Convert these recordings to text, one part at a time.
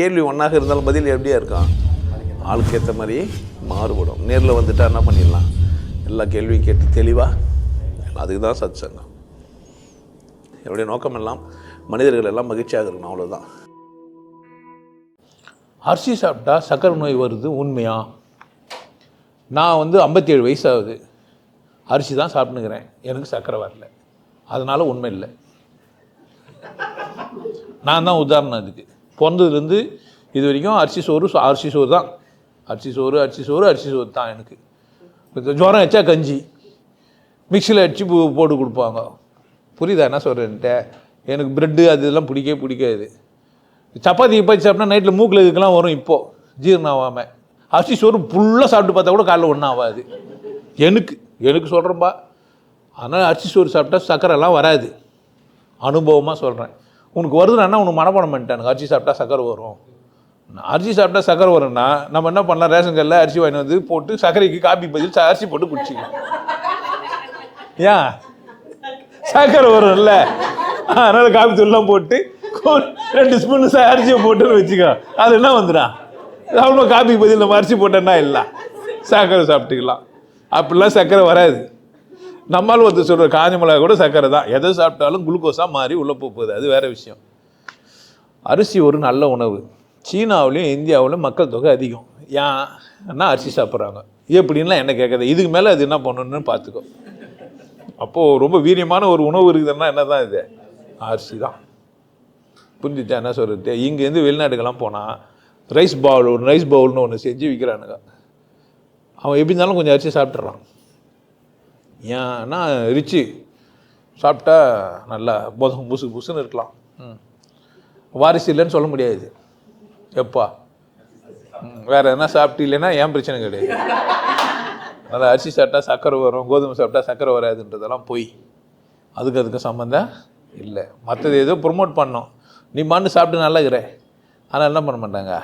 கேள்வி ஒன்றாக இருந்தாலும் பதில் எப்படியா இருக்கான் ஆளுக்கு ஏற்ற மாதிரி மாறுபடும். நேரில் வந்துட்டா என்ன பண்ணிடலாம்? எல்லா கேள்வியும் கேட்டு தெளிவாக அதுக்கு தான் சத் சங்கம் என்னுடைய நோக்கம் எல்லாம் மனிதர்கள் எல்லாம் மகிழ்ச்சியாக இருக்கணும் அவ்வளோதான் அரிசி சாப்பிட்டா சக்கரை நோய் வருது உண்மையா? நான் வந்து ஐம்பத்தேழு வயசாகுது. அரிசி தான் சாப்பிட்டுக்கிறேன் எனக்கு சக்கரை வரல. அதனால் உண்மை இல்லை. நான் தான் உதாரணம் அதுக்கு. பிறந்ததுலேருந்து இது வரைக்கும் அரிசி சோறு சோ- அரிசி சோறு தான். அரிசி சோறு அரிசி சோறு அரிசி சோறு தான் எனக்கு. ஜுரம் வச்சா கஞ்சி. மிக்சியில் அடித்து போட்டு கொடுப்பாங்க. புரியுதா என்ன சொல்கிறேன்ட்ட எனக்கு ப்ரெட்டு அது இதெல்லாம் பிடிக்கவே பிடிக்காது. சப்பாத்தி இப்போ சாப்பிட்டா நைட்டில் மூக்கில் இதுக்கெல்லாம் வரும் இப்போது ஜீரணம் ஆகாமல் அரிசி சோறு ஃபுல்லாக சாப்பிட்டு பார்த்தா கூட காலைல ஒன்றும் ஆகாது. எனக்கு எனக்கு சொல்கிறேன்பா அதனால் அரிசி சோறு சாப்பிட்டா சக்கரைலாம் வராது. அனுபவமாக சொல்கிறேன் உனக்கு வருதுன்னா உனக்கு மனப்பாடம் பண்ணிட்டானுங்க அரிசி சாப்பிட்டா சக்கரை வரும். அரிசி சாப்பிட்டா சக்கரை வரும்னா நம்ம என்ன பண்ணலாம்? ரேஷன் கடையில் அரிசி வாங்கி வந்து போட்டு சர்க்கரைக்கு காப்பி பதில் அரிசி போட்டு குடிச்சிக்கலாம் ஏன்? சக்கரை வரும்ல. அதனால் காப்பி தூள்லாம் போட்டு ரெண்டு ஸ்பூன் அரிசியை போட்டுன்னு வச்சுக்கோ. அது என்ன வந்துடா அவ்வளோ காப்பி பதில் நம்ம அரிசி போட்டோன்னா இல்லை. சக்கரை சாப்பிட்டுக்கலாம். அப்படிலாம் சக்கரை வராது. நம்மால் ஒருத்தர் சொல்கிற காஞ்ச மிளகா கூட சக்கரை தான். எதை சாப்பிட்டாலும் குளுக்கோஸாக மாறி உள்ளே போகுது. அது வேறு விஷயம். அரிசி ஒரு நல்ல உணவு. சீனாவிலையும் இந்தியாவிலும் மக்கள் தொகை அதிகம். ஏன்னா அரிசி சாப்பிட்றாங்க. எப்படின்லாம் என்ன கேட்குறது இதுக்கு மேலே அது என்ன பண்ணணும்னு பார்த்துக்கோ அப்போது ரொம்ப வீரியமான ஒரு உணவு இருக்குதுன்னா என்ன தான் இது? அரிசி தான். புரிஞ்சுச்சா? என்ன சொல்கிறது இங்கேருந்து வெளிநாட்டுக்கெல்லாம் போனால் ரைஸ் பவுல் ஒரு ரைஸ் பவுல்னு ஒன்று செஞ்சு விற்கிறானுங்க அவன் எப்படி இருந்தாலும் கொஞ்சம் அரிசி சாப்பிட்றான் ஏன்னா ரிச்சு சாப்பிட்டா நல்லா போதும் புசு புசுன்னு இருக்கலாம். ம். வாரிசு இல்லைன்னு சொல்ல முடியாது. எப்பா? வேறு வேற எதனா சாப்பிட்டு இல்லைன்னா ஏன் பிரச்சனை கிடையாது? அதனால் அரிசி சாப்பிட்டா சக்கரை வரும் கோதுமை சாப்பிட்டா சக்கரை வராதுன்றதெல்லாம் போய். அதுக்கு அதுக்கு சம்மந்தம் இல்லை. மற்றது ஏதோ ப்ரொமோட் பண்ணோம் நீ மண்ணு சாப்பிட்டு நல்லா இருக்கிற. ஆனால் என்ன பண்ண மாட்டாங்க?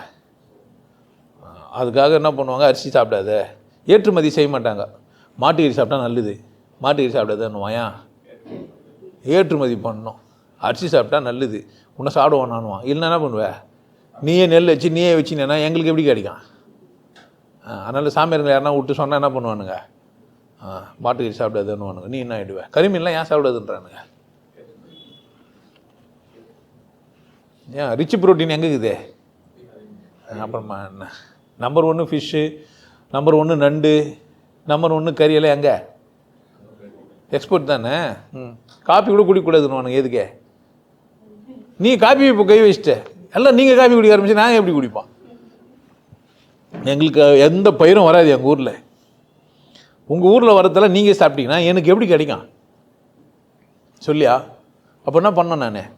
அதுக்காக என்ன பண்ணுவாங்க? அரிசி சாப்பிடாத. ஏற்றுமதி செய்ய மாட்டாங்க. மாட்டுக்கறி சாப்பிட்டா நல்லது. மாட்டுக்கறி சாப்பிடாதான்னுவாயா ஏற்றுமதி பண்ணணும். அரிசி சாப்பிட்டா நல்லது. உன்னை சாப்பிடுவோம் நானுவான். இல்லைன்னா என்ன பண்ணுவ? நீயே நெல் வச்சு நீயே வச்சுனேன்னா எங்களுக்கு எப்படி கிடைக்கும்? அதனால் அதனால சாமியாருங்களை விட்டு சொன்னால் என்ன பண்ணுவானுங்க? ஆ மாட்டுக்கறி சாப்பிடாதுன்னுவானுங்க நீ என்ன ஆகிடுவேன் கரிமீன்லாம் ஏன் சாப்பிடாதுன்றானுங்க? ஏன்? ரிச் புரோட்டீன் எங்கே இருக்குது? அப்புறமா என்ன? நம்பர் ஒன்று ஃபிஷ்ஷு நம்பர் ஒன்று நண்டு நம்பர் ஒன்று கறியெல்லாம் எங்கே? எக்ஸ்போர்ட் தானே? ம். காப்பி கூட குடிக்கக்கூடாதுன்னு எதுக்கே? நீ காப்பி இப்போ கை வச்சிட்ட. எல்லாம் நீங்கள் காப்பி குடிக்க ஆரம்பிச்சு நாங்கள் எப்படி குடிப்போம்? எங்களுக்கு எந்த பயிரும் வராது எங்கள் ஊரில். உங்கள் ஊரில் வரதெல்லாம் நீங்கள் சாப்பிட்டீங்கன்னா எனக்கு எப்படி கிடைக்கும்? சொல்லியா? அப்போ என்ன பண்ணேன் நான்?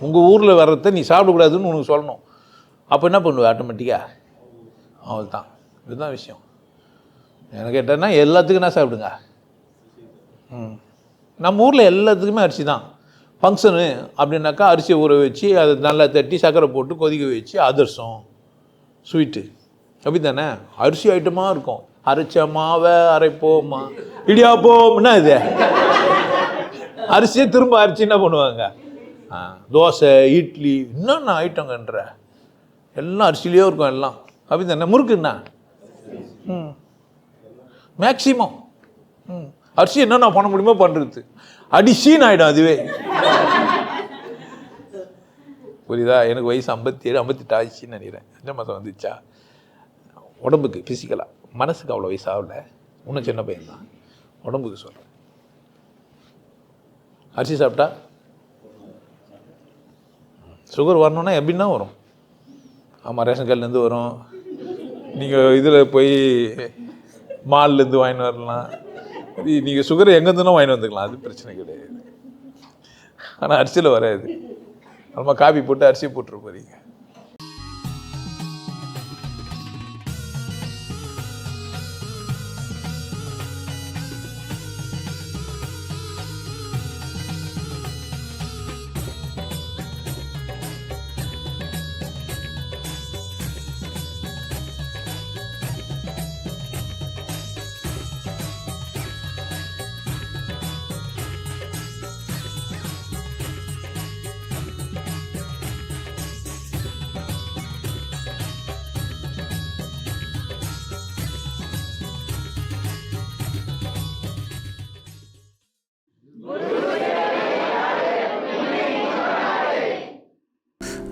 உங்கள் ஊரில் வர்றத நீ சாப்பிடக்கூடாதுன்னு உனக்கு சொல்லணும். அப்போ என்ன பண்ணுவ ஆட்டோமேட்டிக்காக அவள் தான் இதுதான் விஷயம். எனக்கு கேட்டேன்னா எல்லாத்துக்கும் என்ன சாப்பிடுங்க. நம்ம ஊரில் எல்லாத்துக்குமே அரிசி தான். ஃபங்க்ஷனு அப்படின்னாக்கா அரிசியை ஊற வச்சு அதை நல்லா தட்டி சக்கரை போட்டு கொதிக்க வச்சு அதிரசம் ஸ்வீட்டு அப்படி தானே அரிசி ஐட்டமாக இருக்கும். அரைச்ச மாவை அரைப்போமா? இடியாப்போம் என்ன இது. அரிசியை திரும்ப அரிசி என்ன பண்ணுவாங்க? தோசை இட்லி என்னென்ன ஐட்டங்கன்ற எல்லாம் அரிசிலேயே இருக்கும் எல்லாம். அப்படி தானே முறுக்கு என்ன? ம். மேக்சிமம் அரிசி அரிசி நான் பண்ண முடியுமோ பண்ணுறது அடி சீன் ஆகிடும் அதுவே. புரியுதா? எனக்கு வயசு ஐம்பத்தி ஏழு ஐம்பத்தெட்டு ஆச்சுன்னு நினைக்கிறேன். அஞ்சு மாதம் வந்துச்சா? உடம்புக்கு ஃபிசிக்கலாக மனசுக்கு அவ்வளோ வயசு ஆகல. இன்னும் சின்ன பையன் தான். உடம்புக்கு சொல்கிறேன் அரிசி சாப்பிட்டா? சுகர் வரணுன்னா எப்படின்னா வரும். ஆமாம் ரேஷன் கார்டுலேருந்து வரும். நீங்கள் இதில் போய் மால்லேருந்து வாங்கின்னு வரலாம். நீங்கள் சுகர் எங்கேருந்துனா வாங்கிட்டு வந்துக்கலாம். அது பிரச்சனை கிடையாது. ஆனால் அரிசியில் வராது. நம்ம காபி போட்டு அரிசி போட்டுருப்போறீங்க